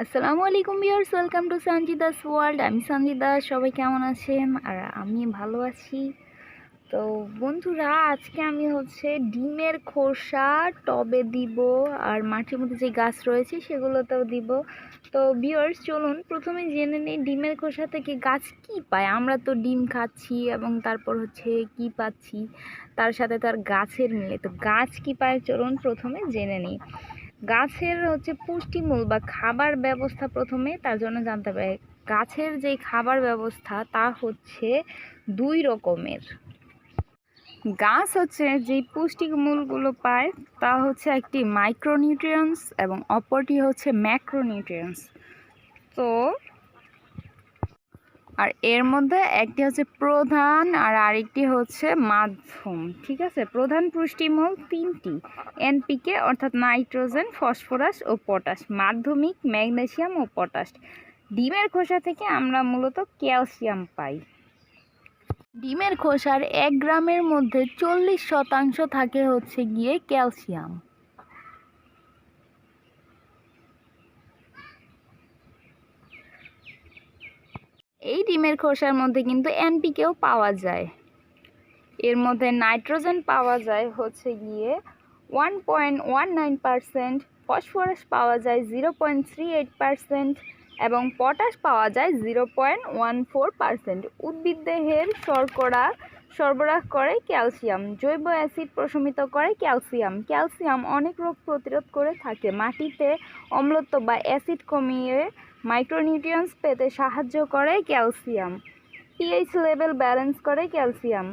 আসসালামু আলাইকুম viewers, welcome to Sanjida's world. আমি সঞ্জিদা সবাই কেমন আছেন? আর আমি ভালো আছি। তো বন্ধুরা, আজকে আমি হচ্ছে ডিমের খোসা টবে দিব, আর মাটির মধ্যে যে গাছ রয়েছে সেগুলোতেও দিব। তো ভিউয়ার্স, চলুন, প্রথমে জেনে নিই ডিমের খোসা থেকে গাছ কি পায়। আমরা তো ডিম খাচ্ছি এবং তারপর হচ্ছে কি পাচ্ছি, তার সাথে তার গাছের মিলে। তো গাছ কি পায়? চলুন প্রথমে জেনে নিই। গাছের হচ্ছে পুষ্টিমূল বা খাবার ব্যবস্থা প্রথমে তার জন্য জানতে হবে, গাছের যে খাবার ব্যবস্থা তা হচ্ছে দুই রকমের। গাছ হচ্ছে যেই পুষ্টিমূলগুলো পায় তা হচ্ছে একটি মাইক্রোনিউট্রিয়েন্টস এবং অপরটি হচ্ছে ম্যাক্রোনিউট্রিয়েন্টস তো আর এর মধ্যে একটি হচ্ছে প্রধান আর আরেকটি হচ্ছে মাধ্যম, ঠিক আছে? প্রধান পুষ্টিমূল তিনটি এনপিকে অর্থাৎ নাইট্রোজেন, ফসফরাস ও পটাশ, মাধ্যমিক, ম্যাগনেসিয়াম ও পটাশ। ডিমের খোসা থেকে আমরা মূলত ক্যালসিয়াম পাই। ডিমের খোসার এক গ্রামের মধ্যে চল্লিশ শতাংশ থাকে হচ্ছে গিয়ে ক্যালসিয়াম। এই ডিমের খোসার মধ্যে কিন্তু এনপিকেও পাওয়া যায়। এর মধ্যে নাইট্রোজেন পাওয়া যায় হচ্ছে গিয়ে one point one nine percent, phosphorus পাওয়া যায় zero point three eight percent এবং পটাশ পাওয়া যায় zero point one four percent. উদ্ভিদ দেহের শর্করা সরবরাহ করে ক্যালসিয়াম, জৈব অ্যাসিড প্রশমিত করে ক্যালসিয়াম। ক্যালসিয়াম অনেক রোগ প্রতিরোধ করে থাকে। মাটিতে অম্লত্ব বা অ্যাসিড কমিয়ে মাইক্রোনিউট্রিয়েন্টস পেতে সাহায্য করে ক্যালসিয়াম। পিএইচ লেভেল ব্যালেন্স করে ক্যালসিয়াম।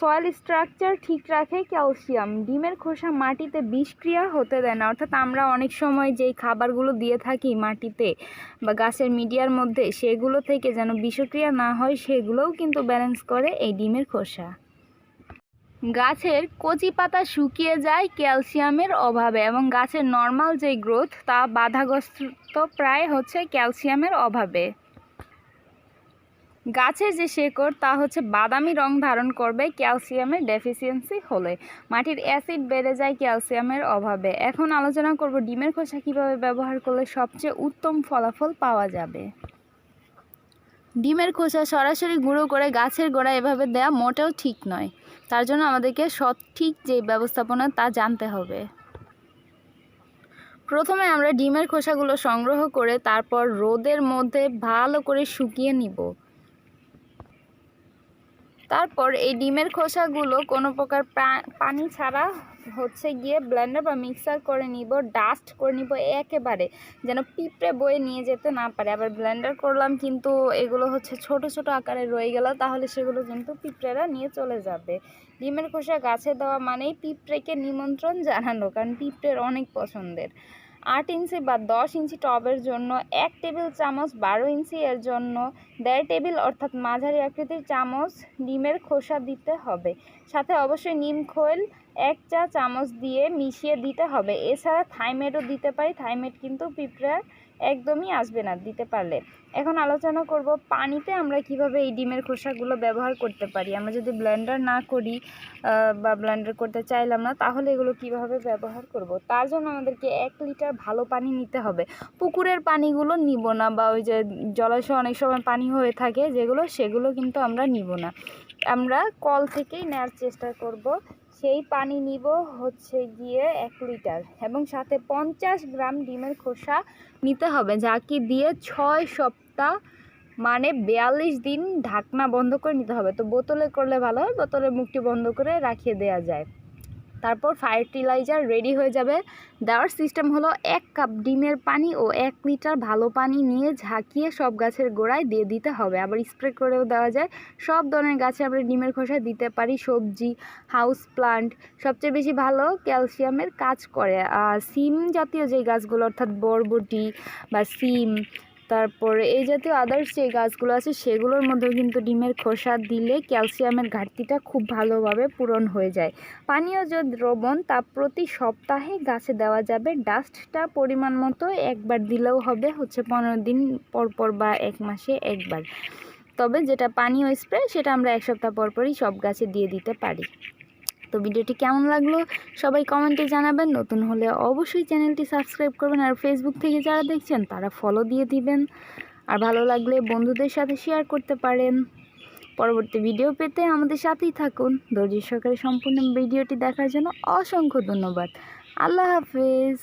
সয়েল স্ট্রাকচার ঠিক রাখে ক্যালসিয়াম। ডিমের খোসা মাটিতে বিষক্রিয়া হতে দেয় না। অর্থাৎ আমরা অনেক সময় যেই খাবারগুলো দিয়ে থাকি মাটিতে বা গাছের মিডিয়ার মধ্যে, সেগুলো থেকে যেন বিষক্রিয়া না হয়, সেগুলোও কিন্তু ব্যালেন্স করে এই ডিমের খোসা। গাছের কচি পাতা শুকিয়ে যায় ক্যালসিয়ামের অভাবে এবং গাছের নর্মাল যে গ্রোথ, তা বাধাগ্রস্ত প্রায় হচ্ছে ক্যালসিয়ামের অভাবে। গাছের যে শেকড়, তা হচ্ছে বাদামি রং ধারণ করবে ক্যালসিয়ামের ডেফিসিয়েন্সি হলে। মাটির অ্যাসিড বেড়ে যায় ক্যালসিয়ামের অভাবে। এখন আলোচনা করব ডিমের খোসা কীভাবে ব্যবহার করলে সবচেয়ে উত্তম ফলাফল পাওয়া যাবে। ডিমের খোসা সরাসরি গুঁড়ো করে গাছের গোড়া এভাবে দেওয়া মোটেও ঠিক নয়। তার জন্য আমাদেরকে সঠিক যে ব্যবস্থাপনা তা জানতে হবে। প্রথমে আমরা ডিমের খোসাগুলো সংগ্রহ করে তারপর রোদের মধ্যে ভালো করে শুকিয়ে নিব। তারপর এই ডিমের খোসাগুলো কোনো প্রকার পানি ছাড়া হচ্ছে গিয়ে ব্লেন্ডার বা মিক্সার করে নিব ডাস্ট করে নিব একেবারে, যেন পিঁপড়ে বয়ে নিয়ে যেতে না পারে। আবার ব্লেন্ডার করলাম কিন্তু এগুলো হচ্ছে ছোট ছোট আকারে রয়ে গেল, তাহলে সেগুলো কিন্তু পিঁপড়েরা নিয়ে চলে যাবে। ডিমের খোসা গাছে দেওয়া মানেই পিঁপড়েকে নিমন্ত্রণ জানানো, কারণ পিঁপড়ের অনেক পছন্দের। আট ইঞ্চি বা দশ ইঞ্চি টবের জন্য, এক টেবিল চামচ বারো ইঞ্চি এর জন্য, দেড় টেবিল অর্থাৎ মাঝারি আকৃতির চামচ ডিমের খোসা দিতে হবে। সাথে অবশ্যই নিম খোল এক চা চামচ দিয়ে মিশিয়ে দিতে হবে। এছাড়া থাইমেটও দিতে পারি। থাইমেট কিন্তু পিঁপড়ার একদমই আসবে না, দিতে পারলে। এখন আলোচনা করব পানিতে আমরা কীভাবে এই ডিমের খোসাগুলো ব্যবহার করতে পারি। আমরা যদি ব্লেন্ডার না করি বা ব্লেন্ডার করতে চাইলাম না, তাহলে এগুলো কীভাবে ব্যবহার করব? তার জন্য আমাদেরকে এক লিটার ভালো পানি নিতে হবে। পুকুরের পানিগুলো নিব না, বা ওই যে জলাশয় অনেক সময় পানি হয়ে থাকে যেগুলো, সেগুলো কিন্তু আমরা নিব না। আমরা কল থেকেই নেওয়ার চেষ্টা করব সেই পানি নিব হচ্ছে গিয়ে এক লিটার এবং সাথে পঞ্চাশ গ্রাম ডিমের খোসা নিতে হবে, যা কি দিয়ে ছয় সপ্তাহ মানে বিয়াল্লিশ দিন ঢাকনা বন্ধ করে নিতে হবে। তো বোতলে করলে ভালো হয় বোতলে মুখটি বন্ধ করে রাখিয়ে দেওয়া যায়। তারপর ফার্টিলাইজার রেডি হয়ে যাবে। দেওয়ার সিস্টেম হলো এক কাপ ডিমের পানি ও এক লিটার ভালো পানি নিয়ে ঝাঁকিয়ে সব গাছের গোড়ায় দিয়ে দিতে হবে। আবার স্প্রে করেও দেওয়া যায়। সব ধরনের গাছে আমরা ডিমের খোসা দিতে পারি। সবজি, হাউস প্লান্ট সবচেয়ে বেশি ভালো ক্যালসিয়ামের কাজ করে। সিম জাতীয় যে গাছগুলো, অর্থাৎ বরবটি বা সিম তারপরে এই জাতীয় আদার্স যে গাছগুলো আছে সেগুলোর মধ্যেও কিন্তু ডিমের খোসা দিলে ক্যালসিয়ামের ঘাটতিটা খুব ভালোভাবে পূরণ হয়ে যায়। পানীয় যে দ্রবণ তা প্রতি সপ্তাহে গাছে দেওয়া যাবে। ডাস্টটা পরিমাণ মতো একবার দিলেও হবে, হচ্ছে পনেরো দিন পর পর বা এক মাসে একবার। তবে যেটা পানীয় স্প্রে সেটা আমরা এক সপ্তাহ পর পরই সব গাছে দিয়ে দিতে পারি। তো ভিডিওটি কেমন লাগল সবাই কমেন্টে জানাবেন। নতুন হলে অবশ্যই চ্যানেলটি সাবস্ক্রাইব করবেন আর ফেসবুক থেকে যারা দেখছেন তারা ফলো দিয়ে দিবেন। আর ভালো লাগলে বন্ধুদের সাথে শেয়ার করতে পারেন। পরবর্তী ভিডিও পেতে আমাদের সাথেই থাকুন। ধৈর্য সহকারে সম্পূর্ণ ভিডিওটি দেখার জন্য অসংখ্য ধন্যবাদ। আল্লাহ হাফেজ।